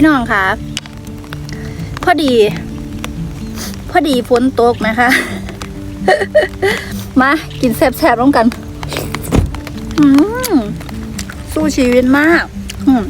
พี่น้องคะพอดี พอดีฝนตกนะคะ มากินแซ่บๆร่วมกัน อืมสู้ชีวิตมาก อืม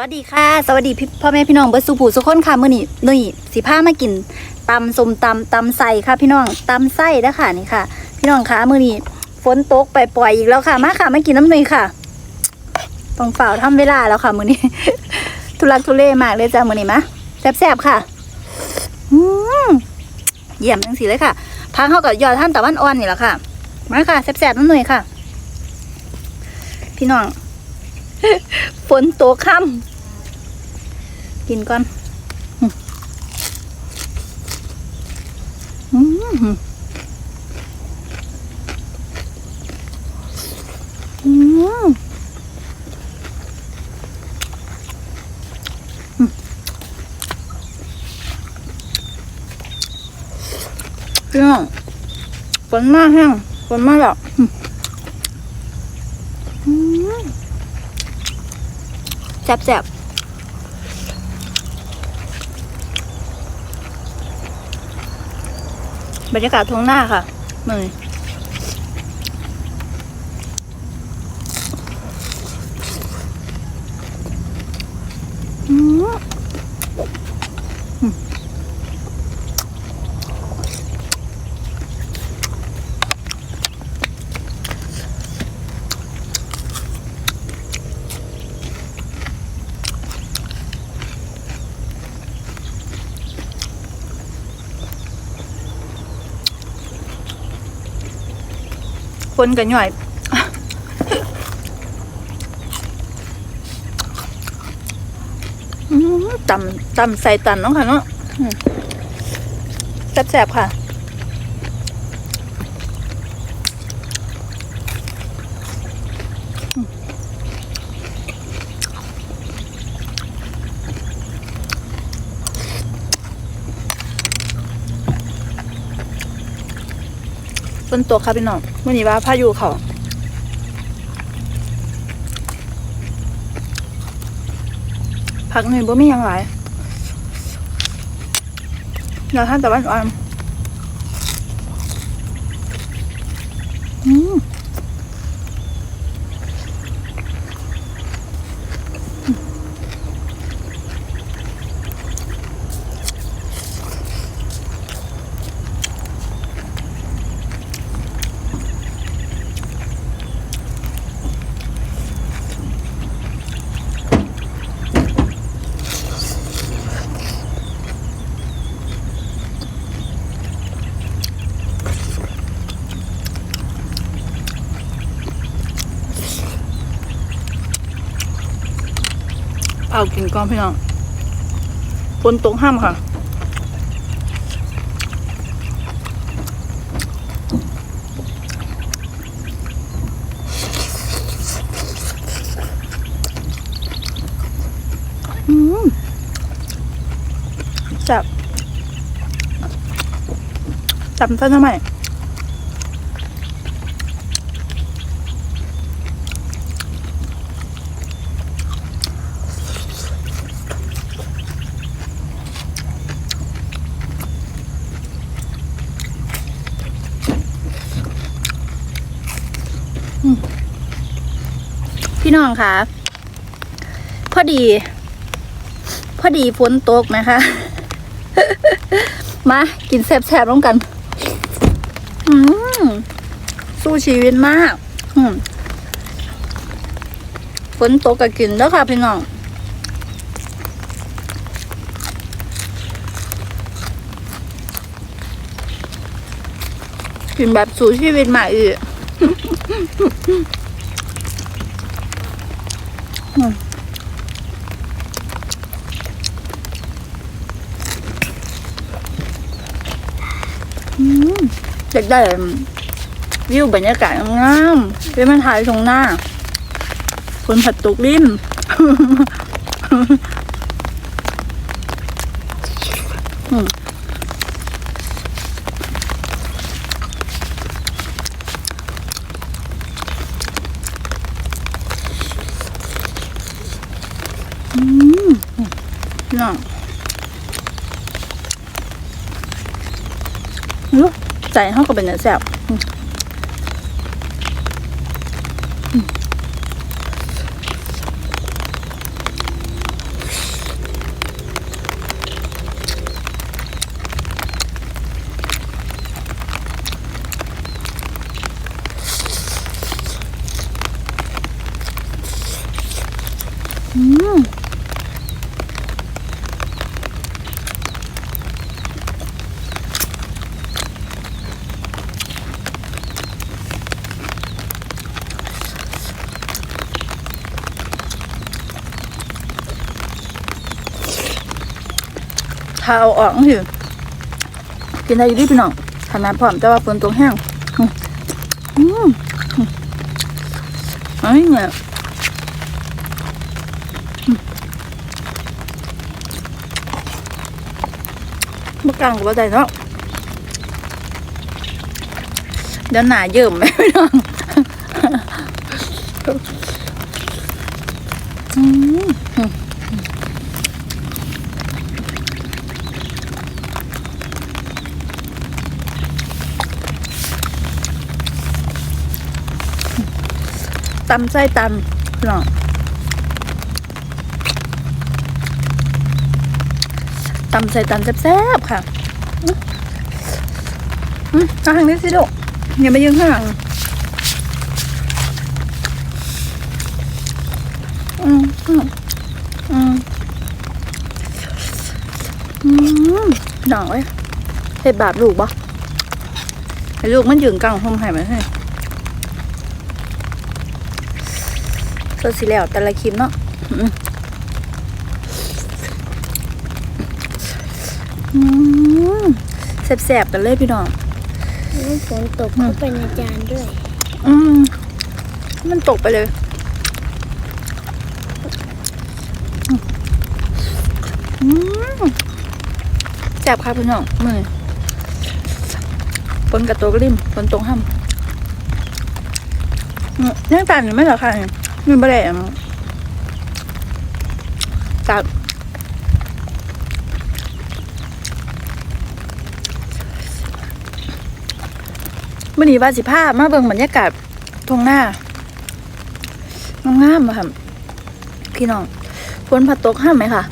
วัสดีค่ะ สวัสดีพี่พ่อแม่พี่น้องเบิร์สุผูสุกคนค่ะมื้อนี้นุ่ยสิพามากินตำสมตำตำไส้ค่ะ พี่น้องตำไส้นะค่ะนี่ค่ะ พี่น้องคะมื้อนี้ฝนตกไปปล่อยอีกแล้วค่ะ มาค่ะมากินน้ำหนุ่ยค่ะต้องเฝ้าทำเวลาแล้วค่ะมื้อนี้ ทุลักทุเลมากเลยจ้ามื้อนี้มาแซ่บๆค่ะอืมเยี่ยมจังสีเลยค่ะทางเข้ากับยอดท่านตะวันอ่อนนี่แหละค่ะมาค่ะแซ่บๆน้ำหนุ่ยค่ะ พี่น้องฝนตกค่ำ กินก่อนอืมอืมอืมพี่น้องฝนมากแห้งฝนมากแบบอืมอืมแซ่บ บรรยากาศท้องหน้าค่ะเมื่อย คนกันหน่อยตำตำใส่ตันเนาะค่ะเนาะแซ่บๆค่ะ ฝนตกค่ะพี่น้องเมื่อนี้ว่าพายุเขาผักหนึ่งบ่มีอย่างไรเราท่านแต่ว่าอ่อนอืม เอากินก่อนพี่น้องฝนตกห้ามค่ะจับจับซะทำไม พี่น้องคะพอดี พอดีฝนตกนะคะ มากินแซ่บๆร่วมกัน อืมสู้ชีวิตมาก อืมฝนตกก็กินแล้วค่ะพี่น้องกินแบบสู้ชีวิตมากอีก อยากได้วิวบรรยากาศงามๆเป็นมาถ่ายตรงหน้า คนผัดตุกลิ้น อืมพี่น้องรู้ใจเขาก็เป็นเนื้อแซ่บ ถ้าเอาออกก็คือกินได้อยู่ดีพี่น้องขนาดพร้อมแต่ว่าฝนตกแห้งอืมอืมอืมเอ้ยเนี่ยเมื่อกลางกับใจเนาะเดี๋ยวหนาเยิ่มไหมพี่น้องอืม ตำไส้ตำพี่น้องตำใส่ตำแซ่บๆค่ะอืมเอาทางนี้สิลูกอย่าไปยืนข้างหลังอืมอืมอืมอืมหน่อยเห็ดบาปลูกบ่ให้ลูกมันยืนกลางห้องให้ไหมให้ สดสิแล้วแต่ละคลิปเนาะแซ่บๆกันเลยพี่น้องฝนตกเข้าไปในจานด้วย อืม มันตกไปเลยอืแซ่บค่ะพี่น้องมือฝนกระตัวกริมฝนตกห้ำอืมยังตามอยู่ไหมเหรอคะเนี่ย มีบะแดงตัดมื่อนี้ว่าสิภาพมาเบิ่งบรรยากาศตรงหน้างามๆอะค่ะพี่น้องฝนผัดตกห้ามไหมค่ะ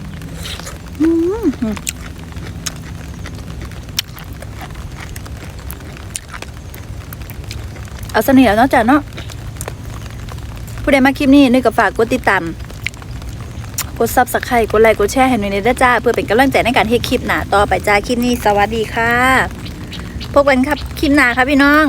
เอาสนิทแล้วเนาะจ้ะเนาะ ผู้ใดมาคลิปนี้นึกก็ฝากกดติดตามกดซับสไครต์กดไลค์กดแชร์ให้หน่อยนะจ้าเพื่อเป็นกำลังใจในการเฮ็ดคลิปหน้าต่อไปจ้าคลิปนี้ สวัสดีค่ะ พบกันครับคลิปหน้าครับพี่น้อง